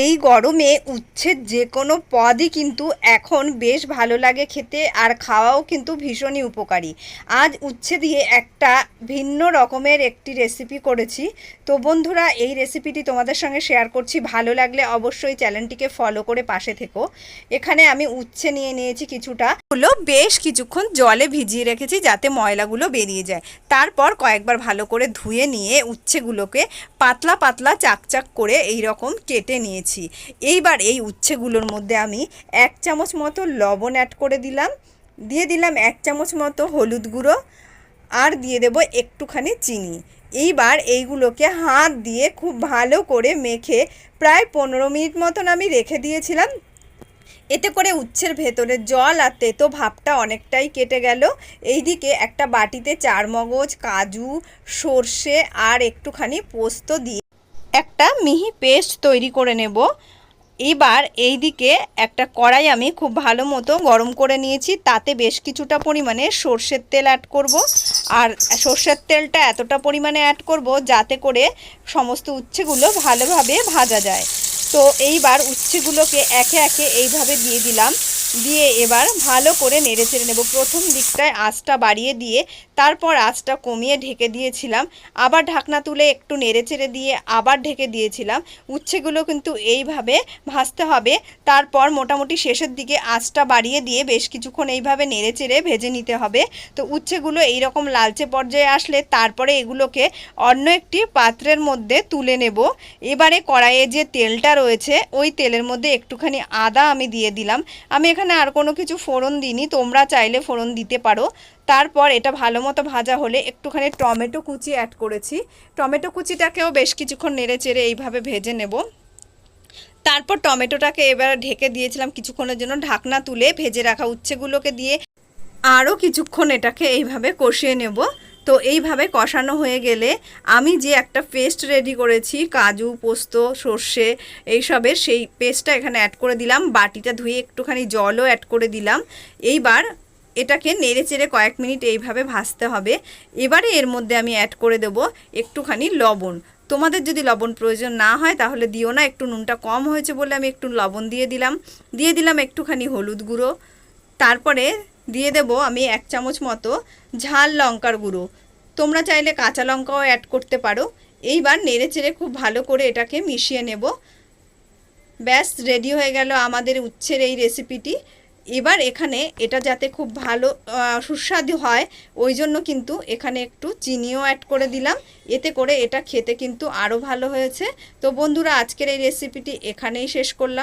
এই গরমে উচ্ছের যে কোনো পদই কিন্তু এখন বেশ ভালো লাগে খেতে আর খাওয়াও কিন্তু ভীষণই উপকারী। আজ উচ্ছে দিয়ে একটা ভিন্ন রকমের একটি রেসিপি করেছি। তো বন্ধুরা, এই রেসিপিটি তোমাদের সঙ্গে শেয়ার করছি। ভালো লাগলে অবশ্যই চ্যানেলটিকে ফলো করে পাশে থেকো। এখানে আমি উচ্ছে নিয়ে নিয়েছি কিছুটা। গুলো বেশ কিছুক্ষণ জলে ভিজিয়ে রেখেছি যাতে ময়লাগুলো বেরিয়ে যায়। তারপর কয়েকবার ভালো করে ধুয়ে নিয়ে উচ্ছেগুলোকে পাতলা পাতলা চাকচাক করে এই রকম কেটে নিয়েছি। এইবার এই উচ্ছেগুলোর মধ্যে আমি এক চামচ মতো লবণ অ্যাড করে দিলাম। দিয়ে দিলাম এক চামচ মতো হলুদ গুঁড়ো আর দিয়ে দেব একটুখানি চিনি। এইবার এইগুলোকে হাত দিয়ে খুব ভালো করে মেখে প্রায় পনেরো মিনিট মতন আমি রেখে দিয়েছিলাম। এতে করে উচ্ছের ভেতরে জল আর তেতো ভাবটা অনেকটাই কেটে গেল। এইদিকে একটা বাটিতে চার মগজ কাজু, সর্ষে আর একটুখানি পোস্ত দিয়ে একটা মিহি পেস্ট তৈরি করে নেব। এবার এই দিকে একটা কড়াই আমি খুব ভালো মতো গরম করে নিয়েছি, তাতে বেশ কিছুটা পরিমাণে সর্ষের তেল অ্যাড করব। আর সর্ষের তেলটা এতটা পরিমাণে অ্যাড করব যাতে করে সমস্ত উচ্ছেগুলো ভালোভাবে ভাজা যায়। তো এইবার উচ্ছেগুলোকে একে একে এইভাবে দিয়ে দিলাম। দিয়ে এবার ভালো করে নেড়ে চেড়ে নেব। প্রথম দিকটায় আঁচটা বাড়িয়ে দিয়ে তারপর আঁচটা কমিয়ে ঢেকে দিয়েছিলাম। আবার ঢাকনা তুলে একটু নেড়ে চেড়ে দিয়ে আবার ঢেকে দিয়েছিলাম। উচ্ছেগুলো কিন্তু এইভাবে ভাজতে হবে। তারপর মোটামুটি শেষের দিকে আঁচটা বাড়িয়ে দিয়ে বেশ কিছুক্ষণ এইভাবে নেড়ে চেড়ে ভেজে নিতে হবে। তো উচ্ছেগুলো এইরকম লালচে পর্যায়ে আসলে তারপরে এগুলোকে অন্য একটি পাত্রের মধ্যে তুলে নেব। এবারে কড়াইয়ে যে তেলটা রয়েছে, ওই তেলের মধ্যে একটুখানি আদা আমি দিয়ে দিলাম। আমি এখানে আর কোনো কিছু ফোড়ন দিইনি, তোমরা চাইলে ফোড়ন দিতে পারো। তারপর এটা ভালো মতো ভাজা হলে একটুখানি টমেটো কুচি অ্যাড করেছি। টমেটো কুচিটাকেও বেশ কিছুক্ষণ নেড়ে চেড়ে এইভাবে ভেজে নেব। তারপর টমেটোটাকে এবার ঢেকে দিয়েছিলাম কিছুক্ষণের জন্য ঢাকনা তুলে ভেজে রাখা উচ্ছেগুলোকে দিয়ে আরও কিছুক্ষণ এটাকে এইভাবে কষিয়ে নেব। তো এইভাবে কষানো হয়ে গেলে আমি যে একটা পেস্ট রেডি করেছি, কাজু, পোস্ত, সর্ষে এইসবের সেই পেস্টটা এখানে অ্যাড করে দিলাম। বাটিটা ধুয়ে একটুখানি জলও অ্যাড করে দিলাম। এইবার এটাকে নেড়ে চেড়ে কয়েক মিনিট এইভাবে ভাজতে হবে। এবারে এর মধ্যে আমি অ্যাড করে দেব একটুখানি লবণ। তোমাদের যদি লবণ প্রয়োজন না হয় তাহলে দিও না, একটু নুনটা কম হয়েছে বলে আমি একটু লবণ দিয়ে দিলাম। দিয়ে দিলাম একটুখানি হলুদ গুঁড়ো। তারপরে দিয়ে দেব আমি এক চামচ মতো ঝাল লঙ্কার গুঁড়ো। তোমরা চাইলে কাঁচা লঙ্কাও অ্যাড করতে পারো। এইবার নেড়ে চেড়ে খুব ভালো করে এটাকে মিশিয়ে নেব। ব্যাস রেডি হয়ে গেল আমাদের উচ্ছের এই রেসিপিটি এবার এখানে এটা যাতে খুব ভালো সুস্বাদু হয়, ওই জন্য কিন্তু এখানে একটু চিনিও অ্যাড করে দিলাম। এতে করে এটা খেতে কিন্তু আরও ভালো হয়েছে। তো বন্ধুরা, আজকের এই রেসিপিটি এখানেই শেষ করলাম।